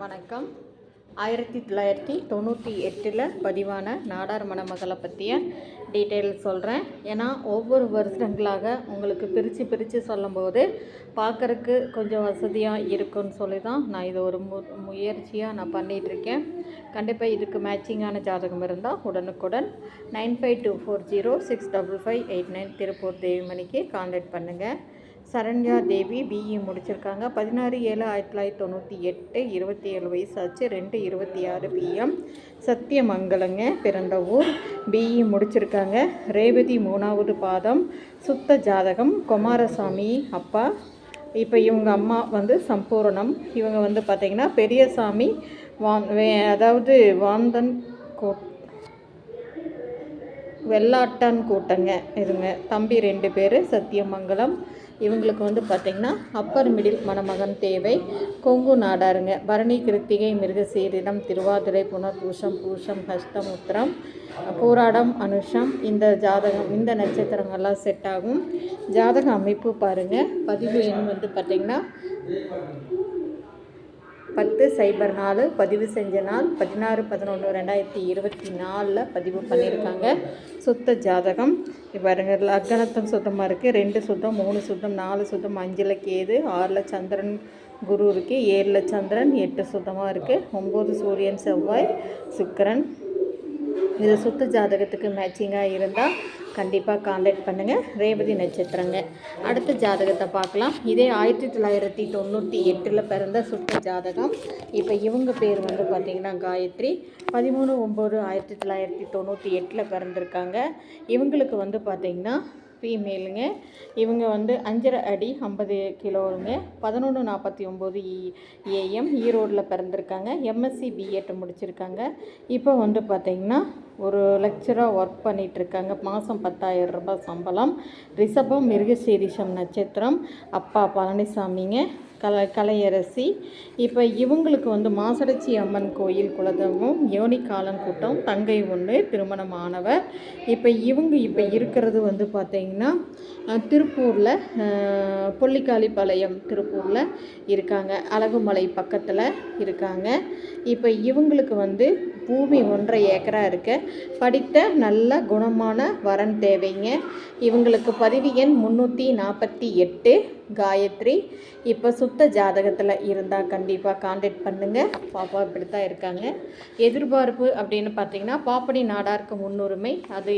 வணக்கம். ஆயிரத்தி தொள்ளாயிரத்தி தொண்ணூற்றி எட்டில் பதிவான நாடார் மணமகளை பற்றிய டீட்டெயில் சொல்கிறேன் ஏன்னா ஒவ்வொரு வருஷங்களாக உங்களுக்கு பிரித்து பிரித்து சொல்லும்போது பார்க்குறக்கு கொஞ்சம் வசதியாக இருக்குன்னு சொல்லி தான் நான் இது ஒரு மு முயற்சியாக நான் பண்ணிகிட்ருக்கேன் கண்டிப்பாக இதுக்கு மேட்சிங்கான ஜாதகம் இருந்தால் உடனுக்குடன் nine five two four zero six double five eight nine Tiruppur தேவிமணிக்கு contact பண்ணுங்கள் சரண்யா தேவி பிஇ முடிச்சிருக்காங்க. பதினாறு ஏழு ஆயிரத்தி தொள்ளாயிரத்தி தொண்ணூற்றி எட்டு இருபத்தி ஏழு வயசு ஆச்சு ரெண்டு இருபத்தி ஆறு பிஎம் சத்தியமங்கலங்க பிறந்த ஊர். பிஇ முடிச்சிருக்காங்க. ரேவதி மூணாவது பாதம். சுத்த ஜாதகம். குமாரசாமி அப்பா. இப்போ இவங்க அம்மா வந்து சம்பூரணம். இவங்க வந்து பார்த்திங்கன்னா பெரியசாமி வான் வே- அதாவது வாந்தன் கோ வெள்ளாட்டன் கூட்டங்க. இதுங்க. தம்பி ரெண்டு பேர். சத்தியமங்கலம். இவங்களுக்கு வந்து பார்த்திங்கன்னா அப்பர் மிடில் மணமகன் தேவை. கொங்கு நாடாருங்க. பரணி கிருத்திகை மிருகசீரிடம் திருவாதிரை புனர்பூஷம் பூஷம் ஹஸ்தம் உத்திரம் போராடம் அனுஷம் இந்த ஜாதகம் இந்த நட்சத்திரங்கள்லாம் செட் ஆகும். ஜாதக அமைப்பு பாருங்கள் பதிவு எண் வந்து பார்த்திங்கன்னா பத்து சைபர் நாலு பதிவு செஞ்ச நாள் பதினாறு பதினொன்று ரெண்டாயிரத்தி இருபத்தி நாலில் பதிவு பண்ணியிருக்காங்க. சுத்த ஜாதகம். இப்ப பாருங்க லக்கணத்தம் சுத்தமாக இருக்குது ரெண்டு சுத்தம் மூணு சுத்தம் நாலு சுத்தம் அஞ்சில் கேது ஆறில் சந்திரன் குரு இருக்குது ஏழில் சந்திரன் எட்டு சுத்தமாக இருக்குது ஒம்பது சூரியன் செவ்வாய் சுக்கரன். இது சுத்த ஜாதகத்துக்கு மேட்சிங்காக இருந்தால் கண்டிப்பாக காண்டாக்ட் பண்ணுங்கள் ரேவதி நட்சத்திரங்க. அடுத்த ஜாதகத்தை பார்க்கலாம். இதே ஆயிரத்தி தொள்ளாயிரத்தி தொண்ணூற்றி எட்டில் பிறந்த சுத்த ஜாதகம். இப்போ இவங்க பேர் வந்து பார்த்திங்கன்னா காயத்ரி. பதிமூணு ஒம்பது ஆயிரத்தி தொள்ளாயிரத்தி தொண்ணூற்றி எட்டில் பிறந்திருக்காங்க. இவங்களுக்கு வந்து பார்த்திங்கன்னா ஃபீமேலுங்க இவங்க வந்து அஞ்சரை அடி ஐம்பது கிலோங்க பதினொன்று நாற்பத்தி ஒம்பது ஏஎம் ஈரோடில் பிறந்திருக்காங்க. எம்எஸ்சி பிஎட் முடிச்சிருக்காங்க. இப்போ வந்து பார்த்திங்கன்னா ஒரு லெக்சராக ஒர்க் பண்ணிகிட்ருக்காங்க மாதம் பத்தாயிரம் ரூபாய் சம்பளம். ரிஷபம் மிருகசீரிஷம் நட்சத்திரம். அப்பா பழனிசாமிங்க. கல கலையரசி. இப்போ இவங்களுக்கு வந்து மாசடச்சி அம்மன் கோயில் குலதெய்வம் யோனி கூட்டம் தங்கை ஒன்று திருமணமானவர் இப்போ இவங்க இப்போ இருக்கிறது வந்து பார்த்திங்கன்னா திருப்பூரில் அஹ், பொல்லிக்காளிப்பாளையம் திருப்பூரில் இருக்காங்க. அழகுமலை பக்கத்தில் இருக்காங்க. இப்போ இவங்களுக்கு வந்து பூமி ஒன்றரை ஏக்கரா இருக்க. படித்த நல்ல குணமான வரன் தேவைங்க. இவங்களுக்கு பதிவு எண் முந்நூற்றி நாற்பத்தி எட்டு. காயத்ரி. இப்போ சுத்த ஜாதகத்தில் இருந்தால் கண்டிப்பாக காண்டாக்ட் பண்ணுங்கள் பாப்பா இப்படி தான் இருக்காங்க. எதிர்பார்ப்பு அப்படின்னு பார்த்தீங்கன்னா பாப்படி நாடாருக்கு முன்னுரிமை. அது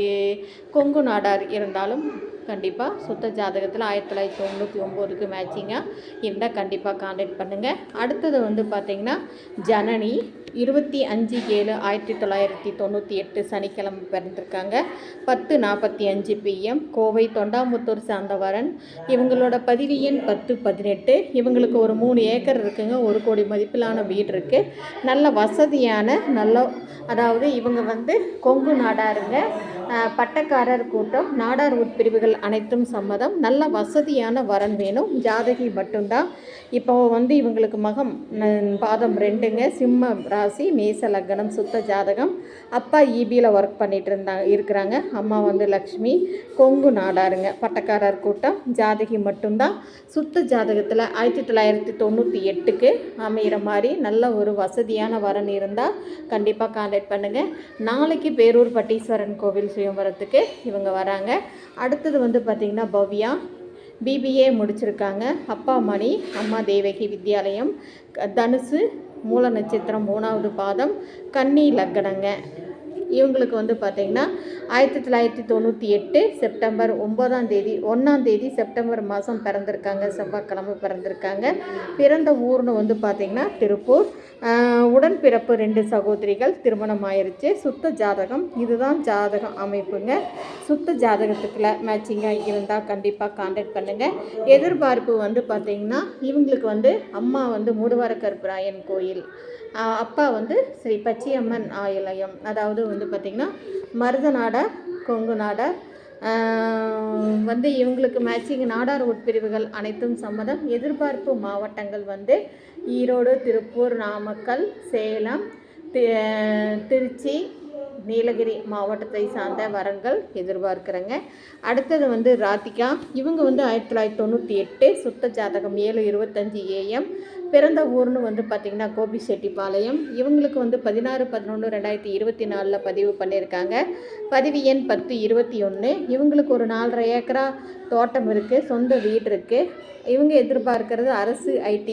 கொங்கு நாடார் இருந்தாலும் கண்டிப்பாக சுத்த ஜாதகத்தில் ஆயிரத்தி தொள்ளாயிரத்தி தொண்ணூற்றி ஒம்போதுக்கு மேட்சிங்காக இருந்தால் கண்டிப்பாக காண்டாக்ட் பண்ணுங்கள் அடுத்தது வந்து பார்த்திங்கன்னா ஜனனி. இருபத்தி அஞ்சு ஏழு ஆயிரத்தி தொள்ளாயிரத்தி தொண்ணூற்றி எட்டு சனிக்கிழமை பிறந்திருக்காங்க. பத்து நாற்பத்தி அஞ்சு பிஎம் கோவை தொண்டாமுத்தூர் சார்ந்தவரன் இவங்களோட பதிவு எண் பத்து பதினெட்டு. இவங்களுக்கு ஒரு மூணு ஏக்கர் இருக்குங்க ஒரு கோடி மதிப்பிலான வீடு இருக்குது நல்ல வசதியான நல்ல அதாவது இவங்க வந்து கொங்கு நாடாருங்க. பட்டக்காரர் கூட்டம் நாடார் உட்பிரிவுகள் அனைத்தும் சம்மதம். நல்ல வசதியான வரன் வேணும். ஜாதகி மட்டும்தான் இப்போ வந்து இவங்களுக்கு மகம் பாதம் ரெண்டுங்க. சிம்ம ராசி மேச லக்னம் சுத்த ஜாதகம். அப்பா இபியில் ஒர்க் பண்ணிட்டு இருந்தாங்க இருக்கிறாங்க. அம்மா வந்து லக்ஷ்மி. கொங்கு நாடாருங்க. பட்டக்காரர் கூட்டம் ஜாதகி மட்டும்தான் சுத்த ஜாதகத்தில் ஆயிரத்தி தொள்ளாயிரத்தி தொண்ணூற்றி எட்டுக்கு அமைகிற மாதிரி நல்ல ஒரு வசதியான வரன் இருந்தால் கண்டிப்பாக கான்டாக்ட் பண்ணுங்கள் நாளைக்கு பேரூர் பட்டீஸ்வரன் கோவில் சுயம்பரத்துக்கு இவங்க வராங்க. அடுத்தது வந்து பார்த்திங்கன்னா பவ்யா. பிபிஏ முடிச்சிருக்காங்க. அப்பா மணி அம்மா தேவகி வித்யாலயம் க- தனுசு மூல நட்சத்திரம் மூணாவது பாதம் கன்னி லக்கணங்க. இவங்களுக்கு வந்து பார்த்திங்கன்னா ஆயிரத்தி தொள்ளாயிரத்தி தொண்ணூற்றி எட்டு செப்டம்பர் ஒன்பதாம் தேதி ஒன்றாம் தேதி செப்டம்பர் மாதம் பிறந்திருக்காங்க. செவ்வாய்க்கிழமை பிறந்திருக்காங்க. பிறந்த ஊர்னு வந்து பார்த்திங்கன்னா திருப்பூர். உடன்பிறப்பு ரெண்டு சகோதரிகள் திருமணம் ஆயிருச்சு சுத்த ஜாதகம் இதுதான் ஜாதகம் அமைப்புங்க. சுத்த ஜாதகத்துக்குள்ள மேட்சிங்காக இருந்தால் கண்டிப்பாக காண்டாக்ட் பண்ணுங்கள் எதிர்பார்ப்பு வந்து பார்த்திங்கன்னா இவங்களுக்கு வந்து அம்மா வந்து மூடுவார கருப்பராயன் கோயில் அப்பா வந்து ஸ்ரீ பச்சியம்மன் ஆயிலயம் அதாவது வந்து பார்த்திங்கன்னா மருதநாட கொங்கு நாட வந்து இவங்களுக்கு மேட்சிங் நாடார் உட்பிரிவுகள் அனைத்தும் சம்மதம். எதிர்பார்ப்பு மாவட்டங்கள் வந்து ஈரோடு திருப்பூர் நாமக்கல் சேலம் தி- திருச்சி நீலகிரி மாவட்டத்தை சார்ந்த வரன்கள் எதிர்பார்க்குறேங்க. அடுத்தது வந்து ராதிகா. இவங்க வந்து ஆயிரத்தி தொள்ளாயிரத்தி தொண்ணூற்றி எட்டு சுத்த ஜாதகம் ஏழு இருபத்தஞ்சி ஏஎம் பிறந்த ஊர்னு வந்து பார்த்திங்கன்னா கோபிச்செட்டிப்பாளையம் இவங்களுக்கு வந்து பதினாறு பதினொன்று ரெண்டாயிரத்தி இருபத்தி நாலில் பதிவு பண்ணியிருக்காங்க பதிவு எண் பத்து இருபத்தி ஒன்று இவங்களுக்கு ஒரு நாலரை ஏக்கரா தோட்டம் இருக்குது சொந்த வீடு இருக்குது இவங்க எதிர்பார்க்கறது அரசு ஐடி